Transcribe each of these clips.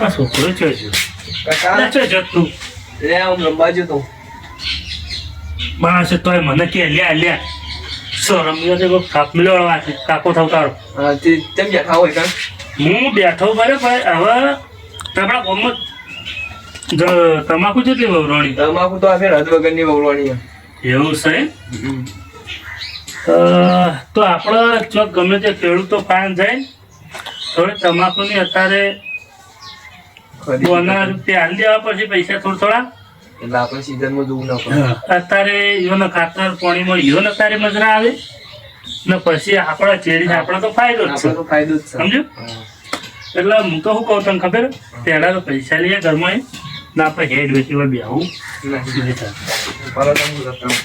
આ છોકરો છે છે કાકા? છે જતું લે આમ રમવા જતો માણસે તોય મને કે લ્યા લ્યા શરમ છે કાપ મિલો છે કાકો થાવ તારો. હા તે તેમ બેઠા હોય કાં? હું બેઠો બરાબર હવે આપણા ગામમાં તમાકુ જેટલી વવરોણી? તમાકુ તો આ ફેર હદ વગરની વવડવાની એવું છે તો આપણે જો ગમે તે ખેડૂતો પાન જાય થોડી તમાકુની અત્યારે બોના રૂપિયા હાલ દેવા પછી પૈસા થોડા થોડા? એટલે આપણે સીઝનમાં જોવું ના પડે. અત્યારે યોને ખાતર પાણીમાં યોને અત્યારે મજરા આવે. ને પછી આપણા ચેડી આપણે તો ફાયદો જ છે. ફાયદો જ સમજો સમજ્યું? એટલે હું તો શું કહું તને ખબર? પહેલા તો પૈસા લઈએ ઘરમાં. ના આપણે હેડ વેચી હોય બેહું. રહું.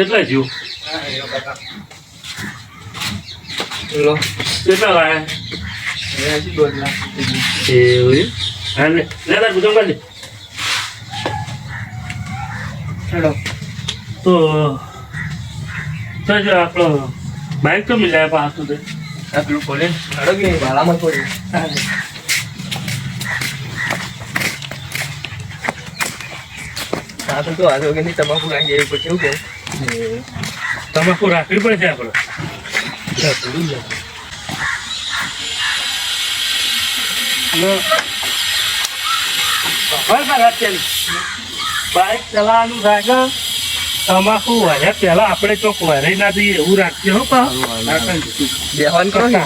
એટલે જીવ લો કેટલા હવે હજી દોઢ લાખ. એવું એમ? હા લે લે તાર ગુજામ કાઢ લે. હેડો તો તો જો આપણો બાઈક તો મિલાય પાછું તે આ પેલું કોલેજ ને. હેડો કે ભાડામાં ખોલે. હા તો વગરની તમાકુ રાખી એવી પછી એવું કેવું તમાકુ રાખવી પડશે આપણે બાઈક ચલાવવાનું રાખે તમાકુ વરે પેલા આપણે તો વરે ના. દઈએ એવું રાખીએ હો બેહવાન કરો ને.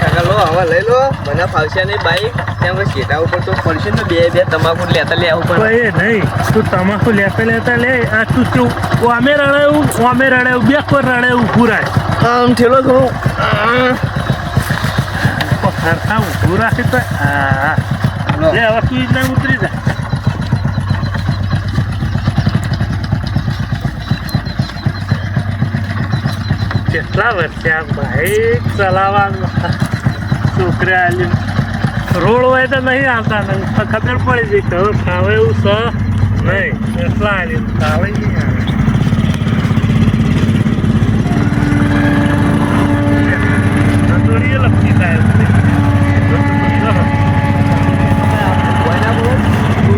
કાકા લો આવા લઈ લો મને ફાવશે નહીં બાઈક ત્યાં પછી શેટા ઉપર તો પડશે ને બે બે તમાકુ લેતા લે પડે એ નહીં. તું તમાકુ લેતા લેતા લે. આ તું તું ઓમે રડાયું? ઓમે રડાયું. બે પર રડાયું પૂરાય આમ ઠેલો થોડું સરખા ઊભું રાખે તો. આ હવે તું જ નહીં ઉતરી જા. કેટલા વર્ષે આ બાઈક ચલાવવાનું. છોકરા રોડ હોય તો નહીં આવતા ખબર પડી જઈ કે હવે ખાવે એવું સ નહીં. એટલા ખાવે નહીં આવે રસોડીએ લપસી થાય તું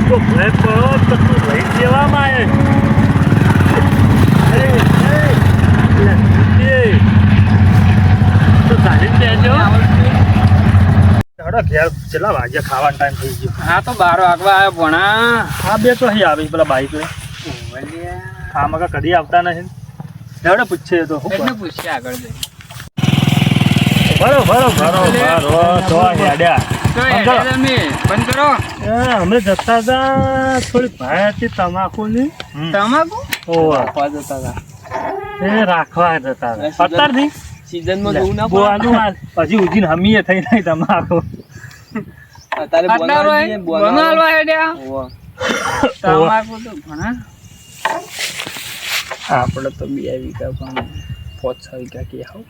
તો ભય પડો તો તું લઈ દેવામાં આવે એ, એ, લે, એ. તો ચાલીને બેસજો. હેડો ઘેર કેટલા વાગ્યા ખાવાનો ટાઈમ થઈ ગયો? હા તો બારો વાગવા આવ્યો ભણા. આ બે તો અહીં આવી પેલા બાઈક મગા કદી આવતા નથી. હેડો પૂછે તો પૂછીએ આગળ જઈ ભરો ભરો તો હેડ્યા. અમે જતા હતા થોડી ભાઈ હતી તમાકુની તમાકુ? ઓવા. આપવા જતા હતા. એ રાખવા જતા હતા. સીઝન- અત્યારથી? સીઝનમાં જોવું ના બોવાનું ઉજીને હમીએ થઈ નહીં તમાકુ. અત્યારે આટલા બોલવા રોય જઈએ, બોનો હેડ્યા ઓવા. તમાકુ તો ઘણા આપણે તો બે વીઘા પણ પાંચ છ વીઘા કે આવો.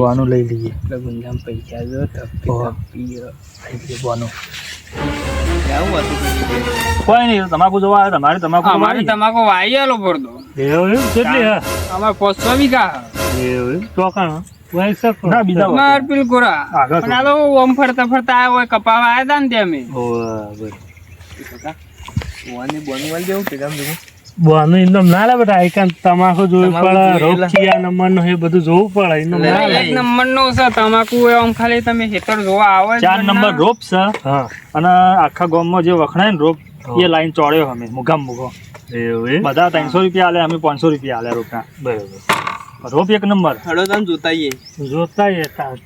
બોનું લઈ લઈએ. એટલે ગુંજામ પૈસા જો ધપ્પી. ધપ્પી બોનું. આવું હતું કોઈ નહીં તમાકુ જોવા આવે તમારે તમાકુ અમારે તમાકુ વાયેલો પડતો એવું કેટલી અમારે પાંચ છ વીઘા એવું ચોકાણ બીજા અમાર પેલું ગોરા આગળ પણ ઓમ ફરતા ફરતા આવ્યા હોય કપાવા આવ્યા હતા ને તે અમે. બોવાની બોનું વાળી કે ગામ બોનું એકદમ ના લે બેટા આઈકાન તમાકુ જોવું પડે જોઈ નંબરનું એ બધું જોવું પડે એનું ના લે. એક નંબર નો છે તમાકુ એ આમ ખાલી તમે હેતર જોવા આવે ચાર નંબર રોપ છે હા. અને આખા ગામમાં જે વખણાય ને રોપ એ લાઈન ચોડ્યો અમે મુગામ મુગો. બધા ત્રણસો રૂપિયા આલે અમે પાંચસો રૂપિયા આલે રોપના. બરોબર. રોપ એક નંબર. હડો તમે જોતા આવીએ જોતા એ તા-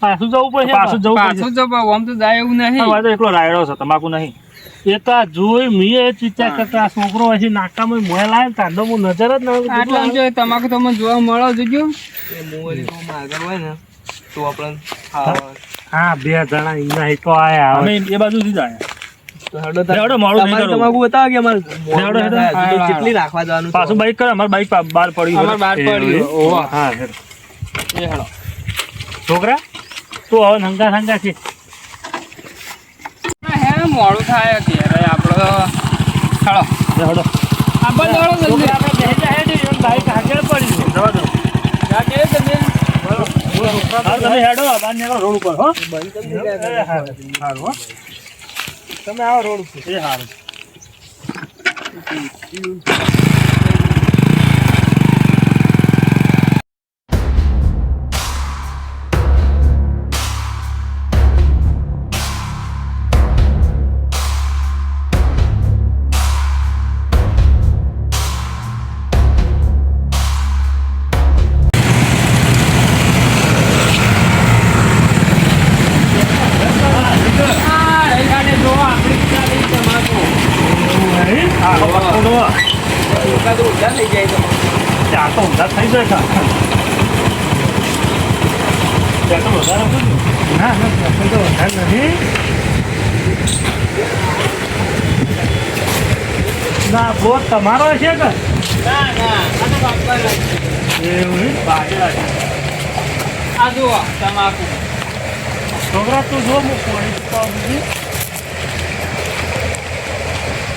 પાછું જવું પડશે પાછું જવું પાછું જો આમ તો જાય એવું નહીં. મારે તો એકલો રાયડો છે તમાકુ નહીં. એ તો જોઈ મીએ ચિંતા કરતા છોકરો હજી નાકામાં મોય લાવે તાંડો હું નજર જ ના આટલા જો તમાકુ તમને જોવા મળો જોજો કોમાં આગળ હોય ને તો આપણે હા બે જણા ઈ તો આયા અમે હવે. એ બાજુથી જ આયા. હેડો તાર. નહીં તમારે તમાકુ બતાવો કે અમારે હેડો, હેડો. હજુ તો હા, કેટલી રાખવા જવાનું પાછું બાઈક કરે અમારે બાઈક બહાર પડ્યું અમાર બહાર પડ્યું. ઓવા. હા હેડ. એ હેડો. છોકરા તું હવે નંગા નંગા છે. હે મોડું થાય ઘેરે આપણે હેડો. હેડો. આ બાજુ જલ્દી. આપણે બેસી જાય ને, બાઈક આગળ પડી જવા દો. જા કે તમે હા, તમે હેડો બહાર નીકળો રોડ ઉપર હો. એ હારું, હારું, હો. તમે આવો રોડ ઉપર. એ સારું ના ના આપણે તો વધારે નહીં ના બોટ તમારો છે કે ના ના આ તો બાપા લાગશે. એવું નહીં? આ જુઓ તમાકુ છોકરા તું જો હું પાણી પાઉં છું.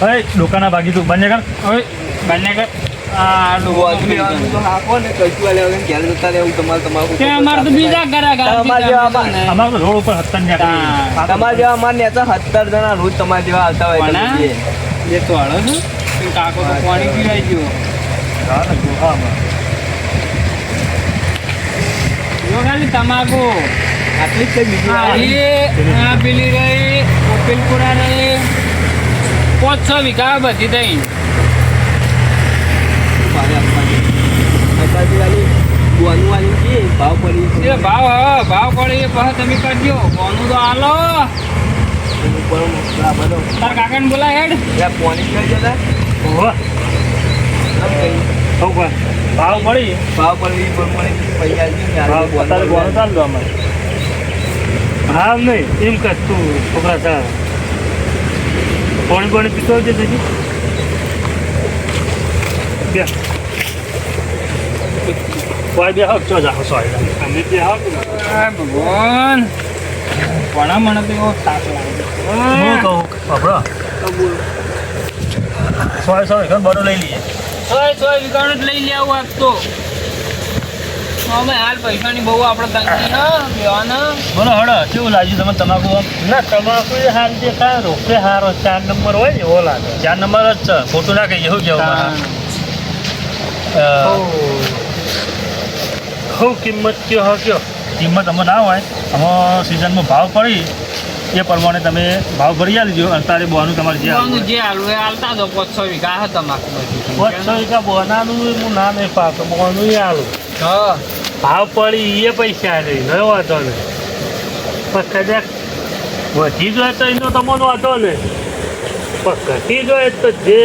અરે દુકાના ભાગી તું બંને કર ઓય બંને કર તમારે જેવા અમારે- નેતા સત્તર જણા રોજ તમારા જેવા આવતા હોય. એ તો હળો છે કાકો પાણી પીવાઈ ગયો ખાલી તમાકુ આટલી જ બીજી પેલી રહી ઓપેલપુરા રહી પાંચ છ વીઘા બધી થઈ મારે આપવાની. અત્યારથી ખાલી બોનું વાળી છે, ભાવ પડી. એ ભાવ હા ભાવ પડે એ પછી તમે કરજો. કોનું તો હો. તાર કાકાને બોલા હેડ. પોણી કઈ જતા? ભાવ મળી ભાવ ને ભાવ બોનું બોનું ચાલુ અમારે. ભાવ નહીં એમ કર તું છોકરા સા પાણી પાણી પીતો છે તેથી બે. કોઈ બે હક ચો જાઓ સોય અમે બે આવ આ ભગવાન પણ મને તો એવો થાક હું કહું આપણો સોય સો ઘર બરો લઈ લઈએ સોય સોય વીઘાનું જ લઈ લેવું આજ તો અમે હાલ પૈસાની બહુ આપણે તંગી હા બોલો હડો કેવું લાગ્યું તમે તમાકુ ના તમાકુ હાલ જે કાંઈ રોપે હારો ચાર નંબર હોય એવો લાગે ચાર નંબર જ છે ખોટું ના કહીએ શું કેવું હું કિંમત કયો હો કયો કિંમત અમે ના હોય આમાં સિઝનમાં ભાવ પડી એ પ્રમાણે તમે ભાવ ભરી આલજો અને તારે બોનું તમારે જે જે હાલવું એ હાલતા દો પાંચ છ વીઘા હા તમાકુ બધી. પાંચ છ વીઘા બોનાનું હું ના નહીં પાક બોનું એ આલું. હા. ભાવ પડી એ પૈસા નહીં ન વાંધો ને. પણ કદાચ વધી જાય તો એનો તમારો વાંધો ને. પણ ઘટી જાય તો જે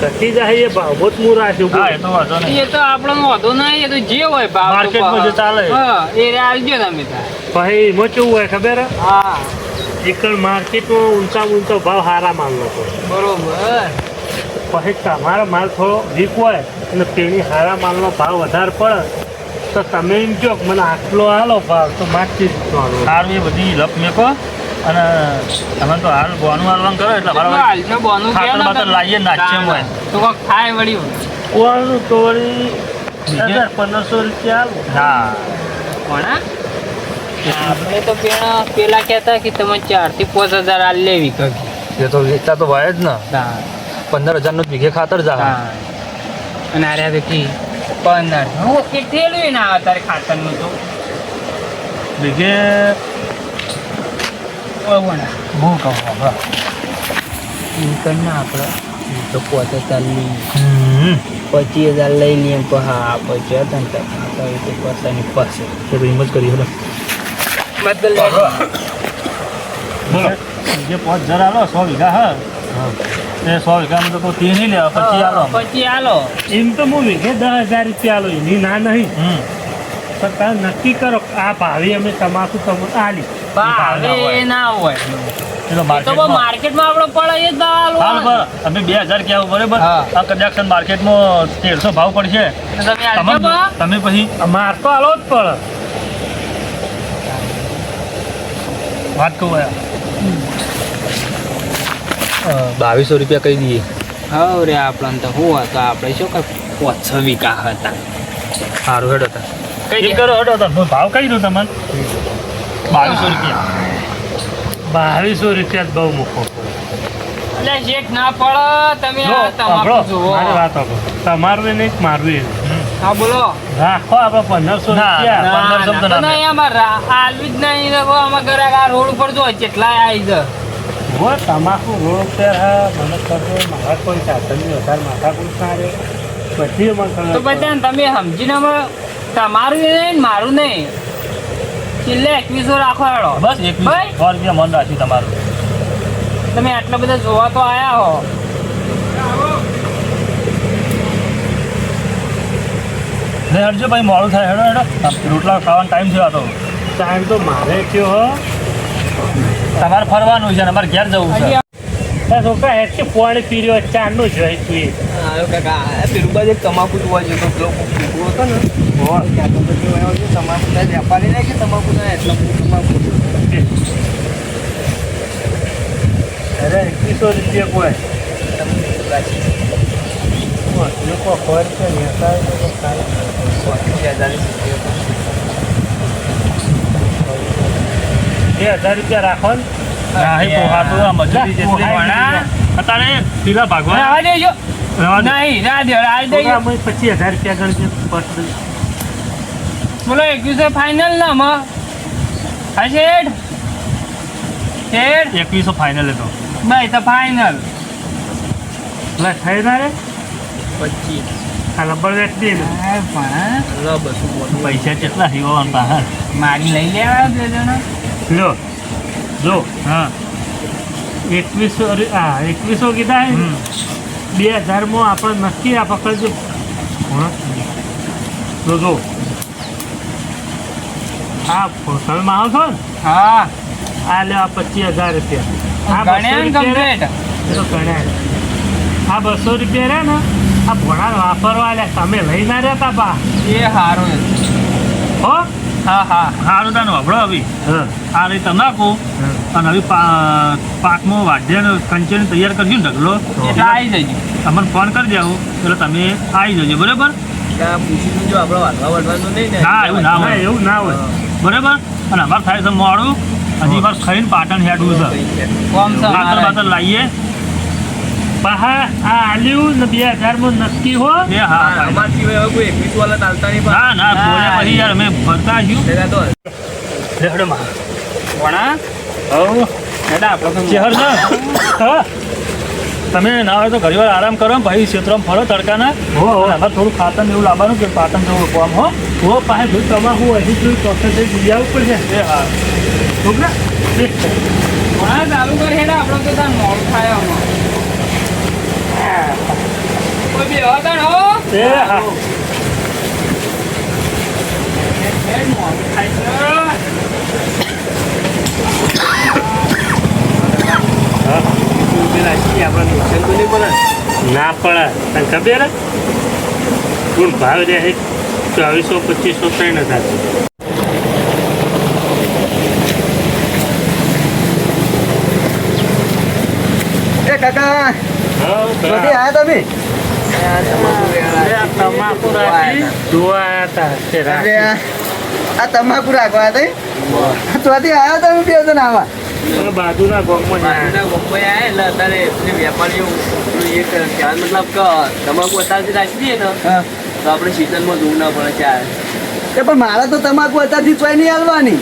ઘટી જાય એ ભાવમાં જ હું હા એ તો વાંધો નહીં. એ તો આપણો વાંધો નહીં એ તો જે હોય ભાવ માર્કેટમાં જે ચાલે. હા એ આવજો તમે તાર. એમાં કેવું હોય ખબર? હા. એકલ માર્કેટમાં ઊંચા ઊંચો ભાવ સારા માલનો પડે બરોબર. પછી તમારો માલ થોડો વીક હોય અને તેની સારા માલનો ભાવ વધારે પડે તો તમે એમ કહો મને આટલો આલો ભાવ તો માર્કેટ સારું એ બધી લપ મેકો. અને તમે તો હાલ બોનું હાલવાનું કરો એટલે બરાબર. બોનું કે ખાતર ના બાતર લાવીએ ને નાખીએ હોય. તો કોક થાય વળી. કોવાનું તો વળી હજાર પંદરસો રૂપિયા હા. કોણા? આપણે તો પેલા પેલા કહેતા કે તમે ચારથી પાંચ હજાર હાલ લેવી કભી એ તો વેચતા તો ભાઈ જ ને. પંદર હજારનું જ વીઘે ખાતર જા અને આર્યા બેઠી પંદર. હું કેટલું ના આવે તારે ખાતરનું તો. વીઘે હું કહું. ઇન્કમ ના આપણે તો હમ. પચીસ હજાર લઈ લઈએ તો હા પછી હતા ને તો તો પાસે. તો એમ જ કરીએ બોલો. જે પાંચ હજાર આલો સો વીઘા હા. એ સો વીઘામાં તો કોઈ તી નહીં લેવા પછી આલો. પછી આલો. એમ તો હું વીઘે દસ હજાર રૂપિયા આલો એની ના નહીં. હમ. પણ તમે નક્કી કરો આ ભાવે અમે તમાકુ તમને આલી ભાવે ના હોય. તો માર્કેટમાં માર્કેટમાં પડે એ જ ભાવ હાલ પર અમે બે હજાર બરાબર આ કદાચ માર્કેટમાં તેરસો ભાવ પડશે. તમે તમે પછી માર તો આલો જ પડે. વાત કહું યાર બાવીસો રૂપિયા કહી દઈએ. હા રે આપણને તો શું હતા આપણે શું કઈ પાંચ છ હતા. સારું હેડો તા. કઈ કરો હેડો હતા ભાવ કહી દઉં તમને. બાવીસો રૂપિયા. બાવીસો રૂપિયા જ બહુ મૂકો. એટલે શેઠ ના પડે તમે જો, વાત તમારું નહીં કે મારું એ નહીં. હા બોલો. રાખો આપણે પંદરસો ના, રૂપિયા. ના. પંદરસો નહીં આમાં રા- આલવી જ નહીં ને ઘરે આ રોડ ઉપર જો જેટલા આવી છે હો તમાકુ રોડ ઉપર હા મને ખબર મારા કોઈ સાધનની વધારે માથાકૂટ ના રહે. બધી તો તમે સમજીને અમે તમારું નહીં મારું નહીં. છેલ્લે એકવીસો રાખો હેડો બસ એક ભાઈ. સો રૂપિયા મન રાખ્યું તમારું. તમે આટલા બધા જોવા તો આયા હો. ને હટજો ભાઈ મોડું થાય. હેડો હેડો. રોટલા ખાવાનો ટાઈમ થયો હતો ટાઈમ તો મારે થયો હો. તમારે ફરવાનું છે અને અમારે ઘેર જવું છે. છોકરા હેઠ કે પાણી પી રહ્યો ચારનું જ હોય તું એ. કાકા પેલું બાજુ તમાકુ જોવા જતો પેલો કૂકરો હતો ને. ત્યાં તો બધું આવ્યો છે તમાકુ વેપારી નહીં કે તમાકુ ના એટલો બધું તમાકુ અરે એકવીસો રૂપિયા કોઈ લોકો ખબર છે ને એ લોકો બે હજાર રૂપિયા રાખો ને ના પોહાતું આ મજૂરી જેટલી પોહાય ભણા અત્યારે પેલા ભાગવા. નહીં ના દે પચીસ હજાર રૂપિયા ગણશે બોલો એકવીસો ફાઇનલ ના માં. હા શેઠ? શેઠ? એકવીસો ફાઇનલ હતો ભાઈ તો ફાઇનલ લે થઈ ના રે? પચીસ. આ લબર વેચ દે પૈસા કેટલા સીવવાનું બહાર મારી લઈ લેવા બે જણા? લો જો હા. એકવીસો હા એકવીસો કીધા હે બે હજારમાં આપણે નક્કી આ પકડજો. જો જો હા તમે માવો છો ને? હા. આ લેવા પચીસ હજાર રૂપિયા. આ બસો રૂપિયા આ બસો રૂપિયા રહ્યા ને આ ભોળા વાપરવા લે. તમે લઈ ના રહેતા બા. એ સારું હો? હા હા. સારું વાપરો આવી હવે. હા. આ રહી તમાકુ હા. અને હવે પા- પાકમાં વાઢ્યાનો કંચન તૈયાર કરજો ને ઢગલો. એટલે આવી જજો. તમને ફોન કરી દેવો. એટલે તમે આવી જજો. બરાબર? પૂછી જો આપણે વાંધવા વળવાનું નહીં ને? ના, એવું ના ના હોય. એવું ના હોય. બરાબર? અને અમારે થાય છે મોડું. હજી વાર ખાઈને પાટણ હેડવું છે. ખાતર બાતર લાવીએ. પહા આ આલ્યું ને બે હજારમાં નક્કી હો. એકવીસ વાળા ચાલતા નહીં ના ના હા. બોલ્યા પછી યાર અમે ફરતા છું રેડમાં. વણા હવ. દાદા આપણે ચહેર ના હા. તમે ના હોય તો ઘણી વાર આરામ કરો પછી ક્ષેત્રમાં ફરો તડકાના. હો હો. થોડું ખાતર એવું લાવવાનું કે પાટણ જવું કોમ હો. હો પાસે જો હું હજી જોઈ ચોક્કસ જઈ આવવું પડશે એ હા. છોકરા બે. ભણા ચાલુ કર હેડા આપણે તો તાર મોડું થાય કોઈ બી હતા હો. એ હા હેડ મોડું થાય છે આપણે નુકસાન તો નહીં પડે ના તને ખબર હે? ભાવ રહે છે ચોવીસો પચીસો ત્રણ હજાર એ કાકા આયા તમે? આ તમાકુ રાખી જોવા આયા તા તે અરે આ તમાકુ રાખવા હતા ત્યાંથી આયા તમે બે જણ આવા? આ બાજુના ગામમાં આયા. એટલે અત્યારે વેપારીઓ પેલું એ કરે મતલબ કે તમાકુ અત્યારથી રાખી દઈએ ને તો આપણે સિઝનમાં જોવું ના પડે ચાર એ પણ મારા તો તમાકુ અત્યારથી ચોય નહીં હાલવાની.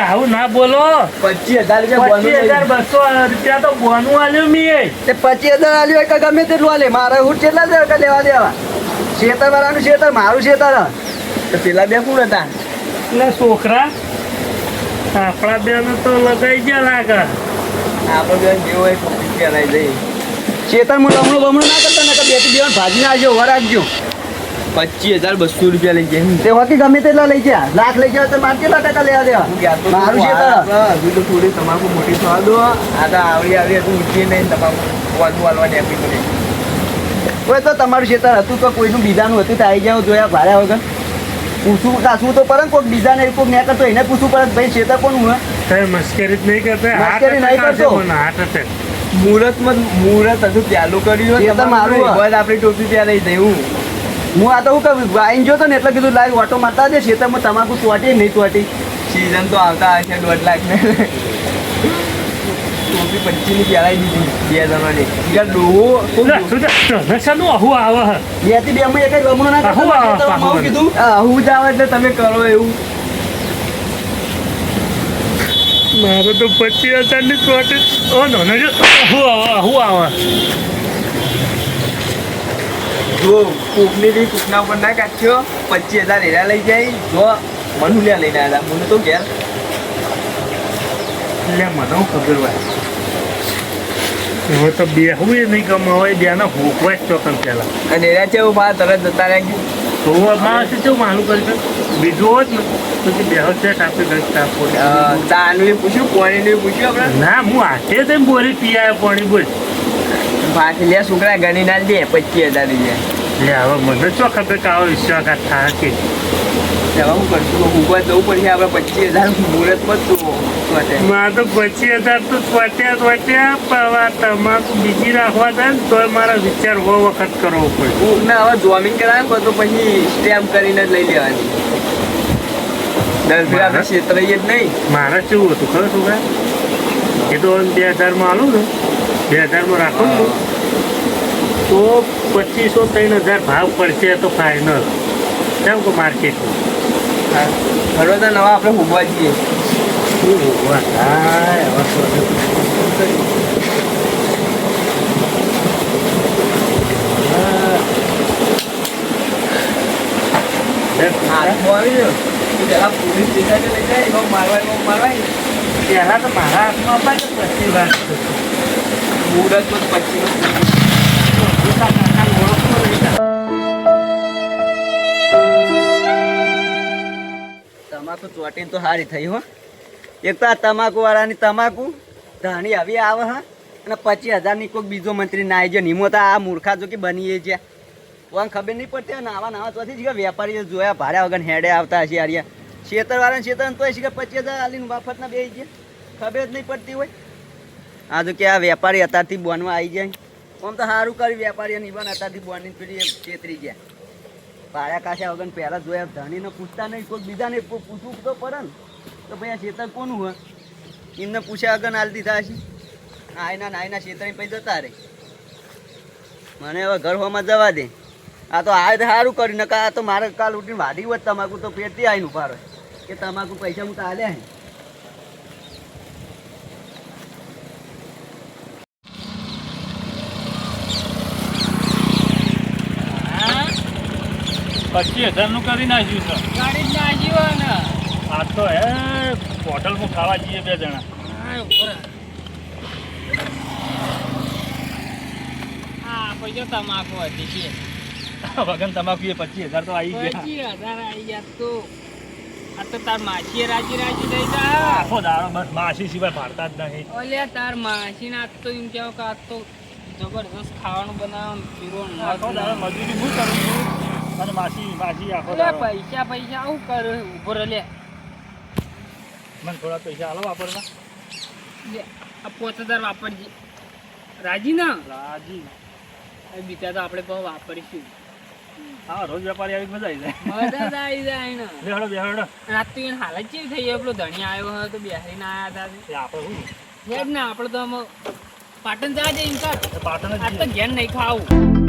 આવું ના બોલો. પચીસ હજાર પચીસ હજાર બસો રૂપિયા તો બોનું આલ્યું મી તે પચીસ હજાર આલ્યું કે ગમે તેટલું આલે. મારે હું કેટલા દેવા કે લેવા દેવા? શેતર વાળાનું શેતર મારું શેતર. પેલા બે કોણ હતા. એટલે છોકરા આપણા બેન તો લગાઈ ગયા લાગે. આપણે બે જેવો હોય ગયા કરાવી દઈએ શેતરમાં લમણું બમણું ના કરતા ને બેથી બેન ભાજીને આવજો વર રાખજો પચીસ હજાર બસો રૂપિયા લઈ ગયા તે હોકી ગમે તેટલા લઈ ગયા. લાખ લઈ ગયા તો માર કેટલા ટકા લેવા દેવા? હું મારું છે હજુ તો થોડી તમાકુ મોટી થવા દો. આ તો આવડી આવડી હતું ઊંચી નહીં તમાકુ વાલું વાલવા આપી મને કોઈ તો તમારું ખેતર હતું તો કોઈનું બીજાનું હતું તો આવી જાવ જોયા ભાર્યા વગર પૂછવું કાસવું તો પરમ કોઈક બીજાને કોઈક ન્યા કરતો એને પૂછવું પડે ભાઈ છે કોનું હે? જ નહીં કરતો હાથ મસ્કરી નહીં કરતો. હાથ મુહૂર્તમાં મુહૂર્ત હજુ ચાલુ કર્યું એ તો મારું. બસ આપણી ટોપી ત્યાં લઈ જઈ હું હું આ તો હું કહું વાઈન જોતો ને એટલે કીધું લાઈવ ઓટો મારતા છે ખેતરમાં તમાકુ ચોટી નહીં ચોટી. સીઝન તો આવતા હશે દોઢ લાખ ને ટોપી પચીસની દીધી બે જણાને. યાર ડોહો સુધા, સુધા, આવું આવે બેથી બે માં એક ગમણું ના આહુ પાહુ આવું કીધું? આ હું જાવ એટલે તમે કરો એવું. મારે તો પચીસ હજારની ચોટે ઓ નો નો જો આવું આવે આવું આવે. જો કોકની બી કોકના ઉપર ના કાઢ્યો પચીસ હજાર એરા લઈ જાય. જો મનુલિયા લઈને આવ્યા મને તો ઘેર એટલે મને ખબર હોય હવે તો બે હું એ નહીં બે બેને હોકવાય જ ચોકન પેલા અને એના છે મારા તરત જતા રહ્યા તો માણસ કેવું માલું કરી છે બીજું હોત ને તો કે બેહો છે આપી ગઈ તાપો તાનું પૂછ્યું પૂછ્યું આપણે? ના હું હાથે થઈને બોરી પીયા પોણી બોલ. પાછી લે છોકરા ગણી ના દે પચીસ હજાર રૂપિયા. લે હવે મને ચો ખબર કે આવો વિશ્વાસ થાય કે હવે હું કરશું ઊભા જવું પડશે આપણે પચીસ હજાર મુહૂર્તમાં જ તો માટે મારે તો પચીસ હજાર તો સ્વાટ્યા સ્વાટ્યા પવા તમાકુ બીજી રાખવા થાય ને તોય મારા વિચાર બહુ વખત કરવો પડે. ના હવે જોમિંગ કરાવે તો પછી સ્ટેમ્પ કરીને જ લઈ લેવાની. છેતરાઈએ જ નહીં. મારે કેવું હતું ખબર શું કાંઈ? એ તો બે હજારમાં આલું ને બે હજારમાં રાખું છું તો પચીસો ત્રણ હજાર ભાવ પડશે તો ફાઇનલ કેમ કે માર્કેટ હવે તો નવા આપણે ઉભવા જઈએ હાથમાં આવી ગયો પેલા પોલીસ સ્ટેશન લઈ જાય એમાં મારવા એમાં મારવાય પહેલા તો મારા હાથમાં અપાય તો પછી વાત થશે. મુહૂર્તમાં પચીસ પોતા કાકાને ઓળખતો નહીં ને. તમાકુ ચોટીને તો સારી થઈ હો એક તો આ તમાકુ વાળાની તમાકુ, ધાણી આવી આવે, હા. અને પચીસ હજારની કોઈક બીજો મંત્રી ના આવી ગયો નિમો તો આ મૂર્ખા જો કે બની છે વાન ખબર નહીં પડતી હોય ને આવા નાવા ચોથી કે વેપારીઓ જોયા ભારે વગર હેડે આવતા હશે યાર શેતર વાળાને શેતર તો છે કે પચીસ હજાર આલીને મફતના બે છે ખબર જ નહીં પડતી હોય. આ જો કે આ વેપારી અત્યારથી બોનમાં આવી જાય. આમ તો સારું કર્યું વેપારીઓ બન અત્યારથી બોનની પેલી છેતરી ગયા. પાયા કાશા વગર પહેલાં જોયા, ધણીને પૂછતા નહીં કોઈ બીજાને પૂછવું તો પડે ને. તો ભાઈ આ ખેતર કોનું હોય? એમને પૂછ્યા આગળ હાલ દીધા છે આયના નાયના ખેતર પછી જતા રહે મને હવે ઘર હોમાં જવા દે. આ તો આ સારું કર્યું ને આ તો મારે કાલ ઉઠીને વાડી હોત તમાકુ તો પેટથી આવીને ઊભા રહે. કે તમાકુ પૈસા હું તો આલ્યા હે. પચીસ હજારનું કરી નાખ્યું છે. ગાડી નાખ્યું ને આ તો હે હોટલમાં ખાવા જઈએ બે જણા. હા, પૈસો તમાકુ હતી છે. વગન તમાકુ એ પચીસ હજાર તો આવી ગયા. પચીસ હજાર આવી ગયા તો. આ તો તાર માસીએ રાજી રાજી થઈ જા. આખો દાડો બસ માસી સિવાય ભારતા જ નહીં. ઓલે તાર માસી ના તો એમ કેવો કે આ તો જબરદસ્ત ખાવાનું બનાવવાનું પીરો આખો દાડો મજૂરી હું કરું છું? અને માસી માસી આખો દાડો. પૈસા પૈસા આવું કરે ઊભો લે મને થોડા પૈસા હાલો વાપરવા. આ પોચ હજાર વાપરજે રાજી. ના રાજી બીજા તો આપણે પણ વાપરીશું. હા રોજ વેપારી આવી મજા આવી જાય. મજા આવી જાય ને. બેહડો બેહડો. રાત તો એને હાલત ચેવી થઈ ગઈ. પેલો ધણી આવ્યો હતો તો બેહરીને આવ્યા હતા આપણે શું? ને આપણે તો પાટણ જવા જઈએ પાટણ જ આ તો ઘેર નહીં ખાવું.